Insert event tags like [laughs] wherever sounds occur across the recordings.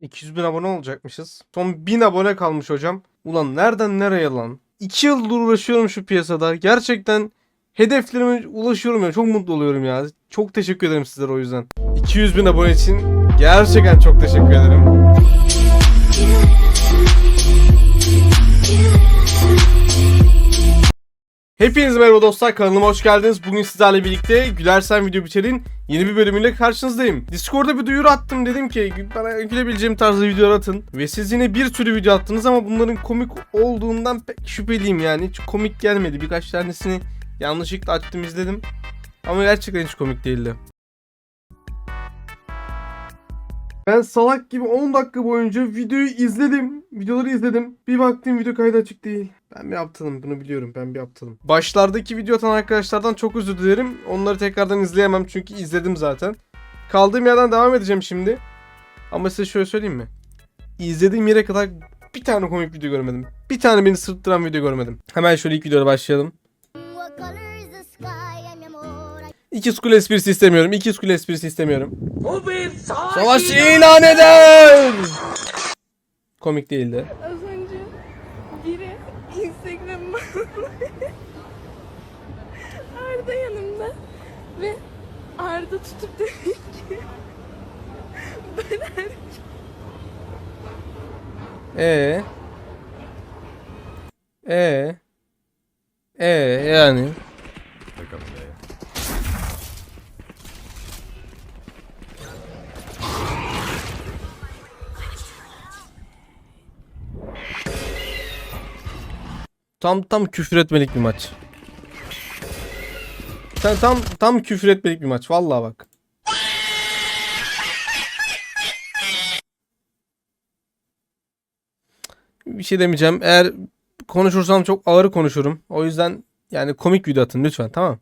200 bin abone olacakmışız. Son 1000 abone kalmış hocam. Ulan nereden nereye lan? 2 yıldır uğraşıyorum şu piyasada. Gerçekten hedeflerime ulaşıyorum ya. Çok mutlu oluyorum ya. Çok teşekkür ederim sizlere o yüzden. 200 bin abone için gerçekten çok teşekkür ederim. Hepinize merhaba dostlar kanalıma hoş geldiniz. Bugün sizlerle birlikte Gülersen Video Biter'in yeni bir bölümüyle karşınızdayım. Discord'da bir duyuru attım dedim ki bana gülebileceğim tarzda videolar atın. Ve siz yine bir sürü video attınız ama bunların komik olduğundan pek şüpheliyim yani. Hiç komik gelmedi. Birkaç tanesini yanlışlıkla açtım izledim. Ama gerçekten hiç komik değildi. Ben salak gibi 10 dakika boyunca videoyu izledim. Videoları izledim. Bir baktım video kaydı açık değil. Ben bir aptalım bunu biliyorum ben bir aptalım. Başlardaki video atan arkadaşlardan çok özür dilerim. Onları tekrardan izleyemem çünkü izledim zaten. Kaldığım yerden devam edeceğim şimdi. Ama size şöyle söyleyeyim mi? İzlediğim yere kadar bir tane komik video görmedim. Bir tane beni sırttıran video görmedim. Hemen şöyle ilk videoya başlayalım. İkiz kule esprisi istemiyorum. İkiz kule esprisi istemiyorum. Bu bir savaş. Savaş ilan eder! Komik değildi. Az önce biri Instagram'ıma [laughs] Arda yanımda ve Arda tutup dedi ki ben erkek Ee. Ee. Ee yani. Tam tam küfür etmelik bir maç. Sen tam tam küfür etmelik bir maç. Vallahi bak. Bir şey demeyeceğim. Eğer konuşursam çok ağır konuşurum. O yüzden yani komik video atın lütfen tamam.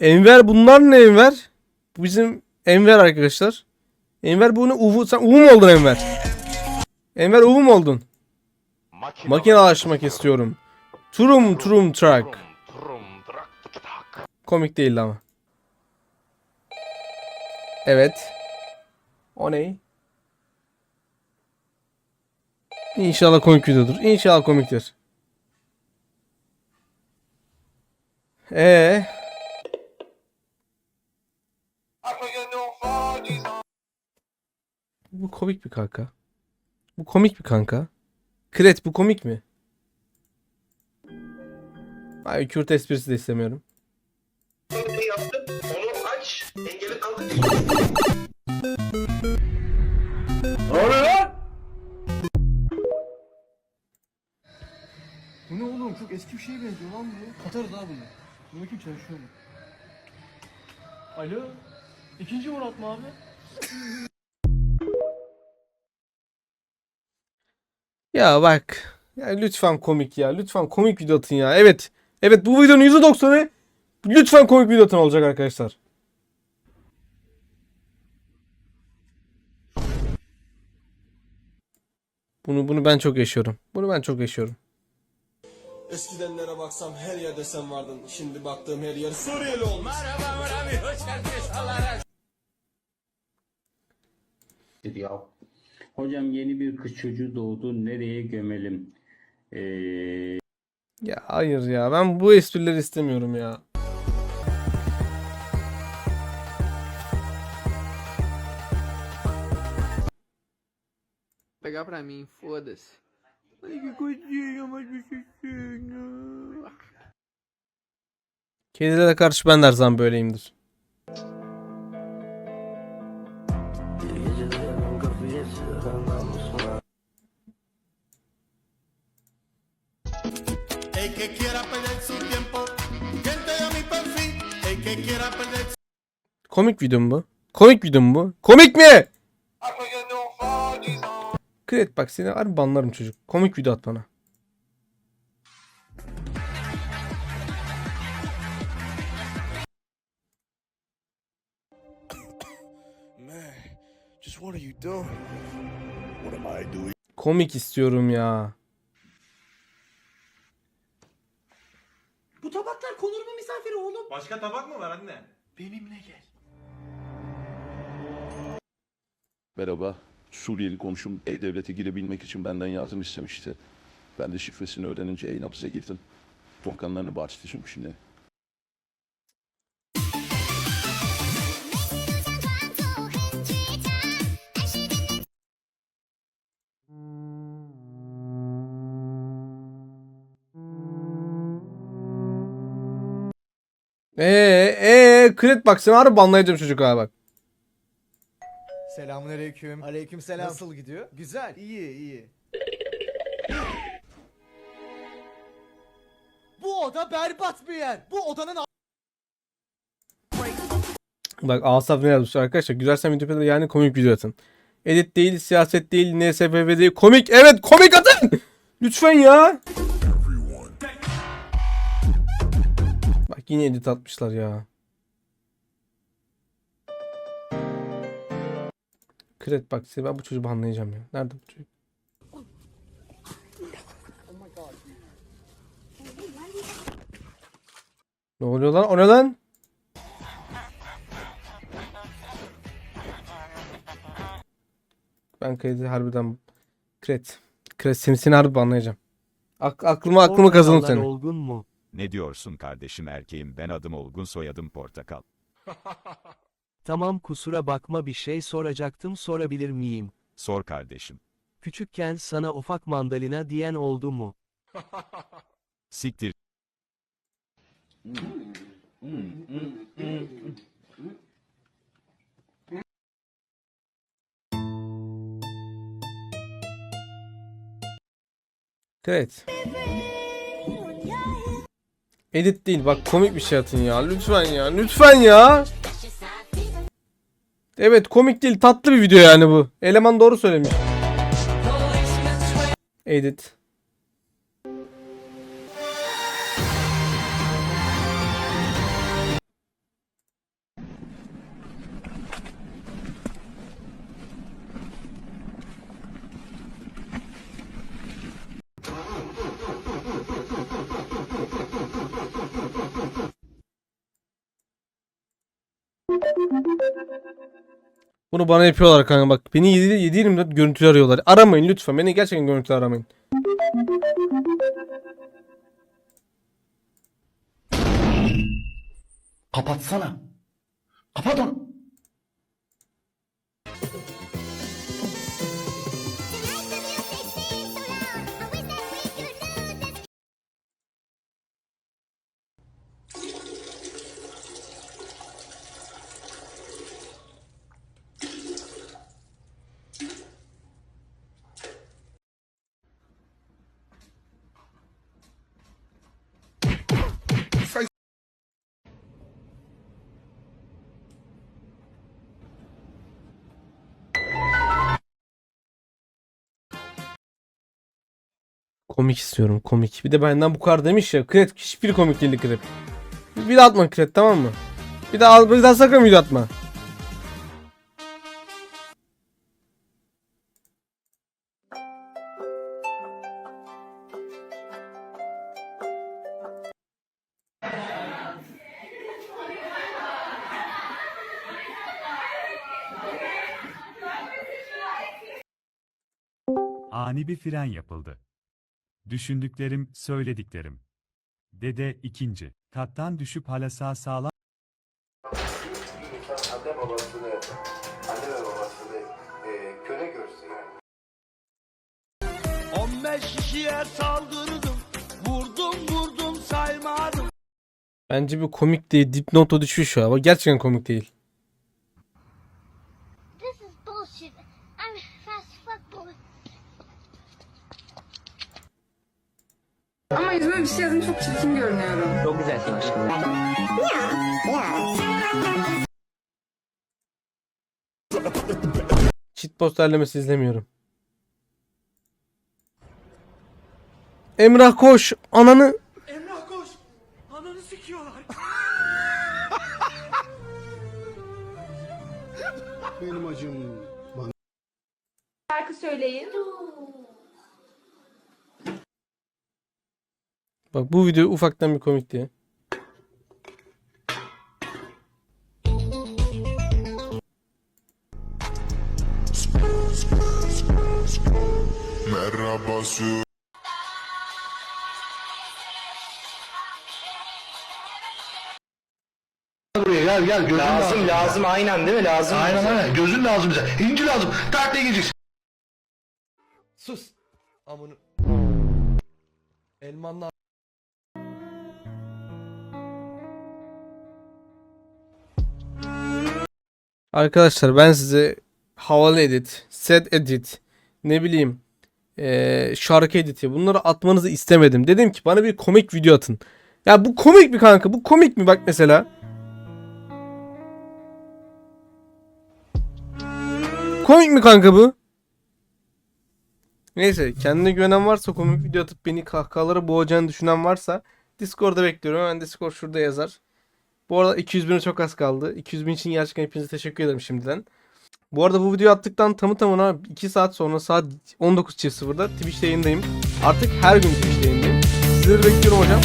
Enver bunlar ne Enver? Bu bizim Enver arkadaşlar. Enver bu ne? Uvu, sen Uvu mu oldun Enver? Enver Uvu mu oldun? Makinalaşmak istiyorum. Turum turum truck. Komik değildi ama. Evet. O ne? İnşallah komik videodur. İnşallah komiktir. Ee. Bu komik bir kanka. Bu komik bir kanka. Kret bu komik mi? Hayır Kürt esprisi de istemiyorum. ne yaptın? Onu aç. Engeli kaldır. Bu ne oğlum? Çok eski bir şeye benziyor lan bu. Katarız abi bunu. Bunu kim çalışıyor mu? Alo? İkinci Murat mı abi? Ya bak. Ya lütfen komik ya. Lütfen komik video atın ya. Evet. Evet bu videonun %90'ı lütfen komik video atın olacak arkadaşlar. Bunu bunu ben çok yaşıyorum. Bunu ben çok yaşıyorum. Eskidenlere baksam her yerde sen vardın. Şimdi baktığım her yer Suriyeli olmuş. ya. Hocam yeni bir kız çocuğu doğdu. Nereye gömelim? Ee, Ya hayır ya. Ben bu esprileri istemiyorum ya. Pegar pra mim, foda-se. Kedilere karşı ben de her zaman böyleyimdir. El que quiera perder su tiempo, que entre a mi perfil. El que quiera perder Komik video mu bu? Komik video mu bu? Komik mi? Kret bak seni harbi banlarım çocuk. Komik video at bana. Just what are you doing? What am I doing? Komik istiyorum ya. Bu tabaklar konur mu misafire oğlum? Başka tabak mı var anne? Benimle gel. Merhaba. Suriyeli komşum E-Devlet'e girebilmek için benden yardım istemişti. Ben de şifresini öğrenince E-Nabz'a girdim. Tokanlarını bağışlayacağım şimdi. Eee eee Kret bak sen harbi banlayacağım çocuk ha bak. Selamünaleyküm. Aleykümselam. Nasıl gidiyor? Güzel. İyi, iyi. Bu oda berbat bir yer. Bu odanın Bak Asaf ne yazmış arkadaşlar. Güzelsen video yapın, yani komik video atın. Edit değil, siyaset değil, NSFV değil. Komik evet komik atın. Lütfen ya. Yine edit atmışlar ya. Kret bak ben bu çocuğu banlayacağım ya. Nerede bu çocuk? Ne oluyor lan? O ne lan? Ben kaydı harbiden Kret. Kret seni, seni harbi banlayacağım. Ak aklıma aklıma kazanır seni. Olgun mu? Ne diyorsun kardeşim erkeğim ben adım Olgun soyadım Portakal. [laughs] tamam kusura bakma bir şey soracaktım sorabilir miyim? Sor kardeşim. Küçükken sana ufak mandalina diyen oldu mu? [laughs] Siktir. Kret. Edit değil bak komik bir şey atın ya. Lütfen ya. Lütfen ya. Evet komik değil tatlı bir video yani bu. Eleman doğru söylemiş. Edit. Bunu bana yapıyorlar kanka bak. Beni 7 7 görüntü arıyorlar. Aramayın lütfen. Beni gerçekten görüntü aramayın. Kapatsana. Kapat onu. Komik istiyorum komik. Bir de benden bu kadar demiş ya. Kret hiçbir komik değildi Kret. Bir daha atma Kret tamam mı? Bir daha, bir daha sakın video atma. Ani bir fren yapıldı. Düşündüklerim, söylediklerim. Dede ikinci. Kattan düşüp hala sağ sağlam İnsan anne babasını, anne ve babasını e, köle görse yani. 15 kişiye saldırdım. Vurdum vurdum saymadım. Bence bir komik değil. Dipnota düşmüş ya. Bak gerçekten komik değil. Ama yüzüme bir şey yazın çok çirkin görünüyorum. Çok güzelsin aşkım. Cheat posterlemesi izlemiyorum. Emrah koş. Ananı. Emrah koş. Ananı sikiyorlar. Benim acım. Şarkı söyleyin. Bak bu video ufaktan bir komik diye. Buraya gel gel gözün lazım. Lazım aynen değil mi lazım? Aynen aynen gözün lazım bize. İnci lazım. Tatile gideceksin. Sus. Amını. Elmanla Arkadaşlar ben size havalı edit, set edit, ne bileyim eee, şarkı editi bunları atmanızı istemedim. Dedim ki bana bir komik video atın. Ya bu komik mi kanka? Bu komik mi bak mesela? Komik mi kanka bu? Neyse kendine güvenen varsa komik video atıp beni kahkahalara boğacağını düşünen varsa Discord'da bekliyorum. Hemen Discord şurada yazar. Bu arada 200 bine çok az kaldı. 200 bin için gerçekten hepinize teşekkür ederim şimdiden. Bu arada bu videoyu attıktan tamı tamına 2 saat sonra saat 19.00'da Twitch'te yayındayım. Artık her gün Twitch'te yayındayım. Sizleri bekliyorum hocam.